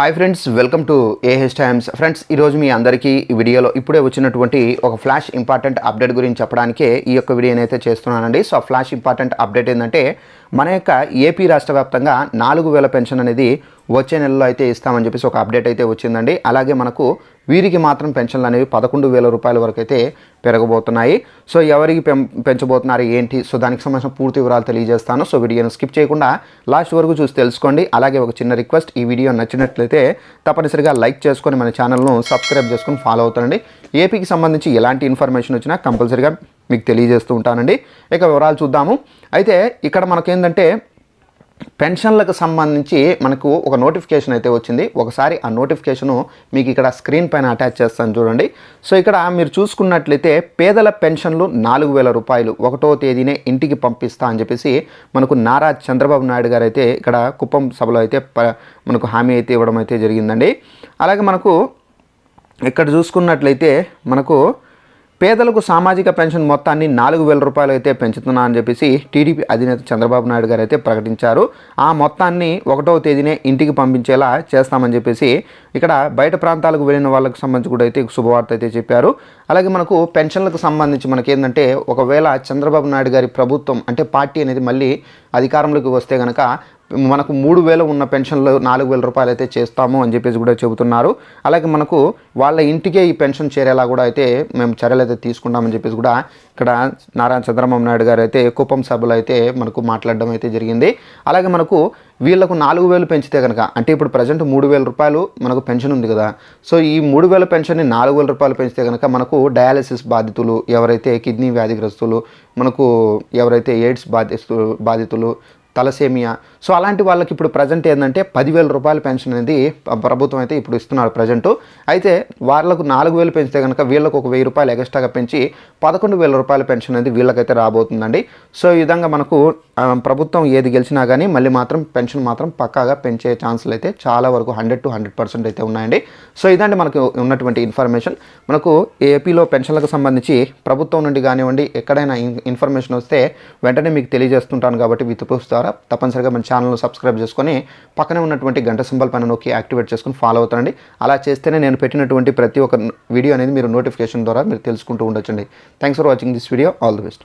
Hi friends welcome to AH times friends ఈరోజు మీ అందరికీ ఈ వీడియోలో ఇప్పుడే వచ్చినటువంటి ఒక ఫ్లాష్ ఇంపార్టెంట్ అప్డేట్ గురించి చెప్పడానికే ఈ యొక్క వీడియోని అయితే చేస్తున్నానండి. సో ఫ్లాష్ ఇంపార్టెంట్ అప్డేట్ ఏంటంటే మన యొక్క ఏపీ రాష్ట్ర వ్యాప్తంగా నాలుగు వేల పెన్షన్ అనేది వచ్చే నెలలో అయితే ఇస్తామని చెప్పేసి ఒక అప్డేట్ అయితే వచ్చిందండి. అలాగే మనకు వీరికి మాత్రం పెన్షన్లు అనేవి పదకొండు వేల రూపాయల వరకు అయితే పెరగబోతున్నాయి. సో ఎవరికి పెం పెంచబోతున్నారు ఏంటి? సో దానికి సంబంధించిన పూర్తి వివరాలు తెలియజేస్తాను. సో వీడియోను స్కిప్ చేయకుండా లాస్ట్ వరకు చూసి తెలుసుకోండి. అలాగే ఒక చిన్న రిక్వెస్ట్ ఈ వీడియో నచ్చినట్లయితే తప్పనిసరిగా లైక్ చేసుకొని మన ఛానల్ను సబ్స్క్రైబ్ చేసుకొని ఫాలో అవుతానండి. ఏపీకి సంబంధించి ఎలాంటి ఇన్ఫర్మేషన్ వచ్చినా కంపల్సరీగా మీకు తెలియజేస్తూ ఉంటానండి. ఇక వివరాలు చూద్దాము. అయితే ఇక్కడ మనకేంటంటే పెన్షన్లకు సంబంధించి మనకు ఒక నోటిఫికేషన్ అయితే వచ్చింది. ఒకసారి ఆ నోటిఫికేషను మీకు ఇక్కడ స్క్రీన్ పైన అటాచ్ చేస్తాను చూడండి. సో ఇక్కడ మీరు చూసుకున్నట్లయితే పేదల పెన్షన్లు నాలుగు వేల రూపాయలు ఒకటో తేదీనే ఇంటికి పంపిస్తా అని చెప్పేసి మనకు నారా చంద్రబాబు నాయుడు గారు అయితే ఇక్కడ కుప్పం సభలో అయితే ప- మనకు హామీ అయితే ఇవ్వడం అయితే జరిగిందండి. అలాగే మనకు ఇక్కడ చూసుకున్నట్లయితే మనకు పేదలకు సామాజిక పెన్షన్ మొత్తాన్ని నాలుగు వేల రూపాయలు అయితే పెంచుతున్నా అని చెప్పేసి టీడీపీ అధినేత చంద్రబాబు నాయుడు గారు అయితే ప్రకటించారు. ఆ మొత్తాన్ని ఒకటవ తేదీనే ఇంటికి పంపించేలా చేస్తామని చెప్పేసి ఇక్కడ బయట ప్రాంతాలకు వెళ్ళిన వాళ్ళకి సంబంధించి కూడా అయితే శుభవార్త అయితే చెప్పారు. అలాగే మనకు పెన్షన్లకు సంబంధించి మనకేంటంటే ఒకవేళ చంద్రబాబు నాయుడు గారి ప్రభుత్వం అంటే పార్టీ అనేది మళ్ళీ అధికారంలోకి వస్తే కనుక మనకు మూడు వేలు ఉన్న పెన్షన్లు నాలుగు వేల రూపాయలు అయితే చేస్తాము అని చెప్పేసి కూడా చెబుతున్నారు. అలాగే మనకు వాళ్ళ ఇంటికే ఈ పెన్షన్ చేరేలా కూడా అయితే మేము చర్యలు అయితే తీసుకుంటామని చెప్పేసి కూడా ఇక్కడ నారాయణ చంద్రబాబు నాయుడు గారు అయితే కుప్పం సభలో అయితే మనకు మాట్లాడడం అయితే జరిగింది. అలాగే మనకు వీళ్ళకు నాలుగు వేలు పెంచితే కనుక అంటే ఇప్పుడు ప్రజెంట్ మూడు వేల రూపాయలు మనకు పెన్షన్ ఉంది కదా. సో ఈ మూడు వేల పెన్షన్ని నాలుగు వేల రూపాయలు పెంచితే కనుక మనకు డయాలసిస్ బాధితులు ఎవరైతే కిడ్నీ వ్యాధిగ్రస్తులు మనకు ఎవరైతే ఎయిడ్స్ బాధిస్తు బాధితులు తలసేమియా. సో అలాంటి వాళ్ళకి ఇప్పుడు ప్రజెంట్ ఏంటంటే పదివేల రూపాయల పెన్షన్ అనేది ప్రభుత్వం అయితే ఇప్పుడు ఇస్తున్నారు ప్రజెంట్. అయితే వాళ్ళకు నాలుగు వేలు పెంచితే కనుక వీళ్ళకు ఒక వెయ్యి రూపాయలు ఎక్స్ట్రాగా పెంచి పదకొండు వేల రూపాయల పెన్షన్ అనేది వీళ్ళకైతే రాబోతుందండి. సో ఈ విధంగా మనకు ప్రభుత్వం ఏది గెలిచినా కానీ మళ్ళీ మాత్రం పెన్షన్ మాత్రం పక్కాగా పెంచే ఛాన్సులు అయితే చాలా వరకు హండ్రెడ్ టు హండ్రెడ్ పర్సెంట్ అయితే ఉన్నాయండి. సో ఇదండి మనకు ఉన్నటువంటి ఇన్ఫర్మేషన్. మనకు ఏపీలో పెన్షన్లకు సంబంధించి ప్రభుత్వం నుండి కానివ్వండి ఎక్కడైనా ఇన్ఫర్మేషన్ వస్తే వెంటనే మీకు తెలియజేస్తుంటాను కాబట్టి విత్ ద్వారా తప్పనిసరిగా మన ఛానల్ను సబ్స్క్రైబ్ చేసుకొని పక్కనే ఉన్నటువంటి గంట సింబల్ పైన నొక్కి యాక్టివేట్ చేసుకొని ఫాలో అవుతారండి అలా చేస్తేనే నేను పెట్టినటువంటి ప్రతి ఒక్క వీడియో అనేది మీరు నోటిఫికేషన్ ద్వారా మీరు తెలుసుకుంటూ ఉండొచ్చండి. Thanks for watching this video all the best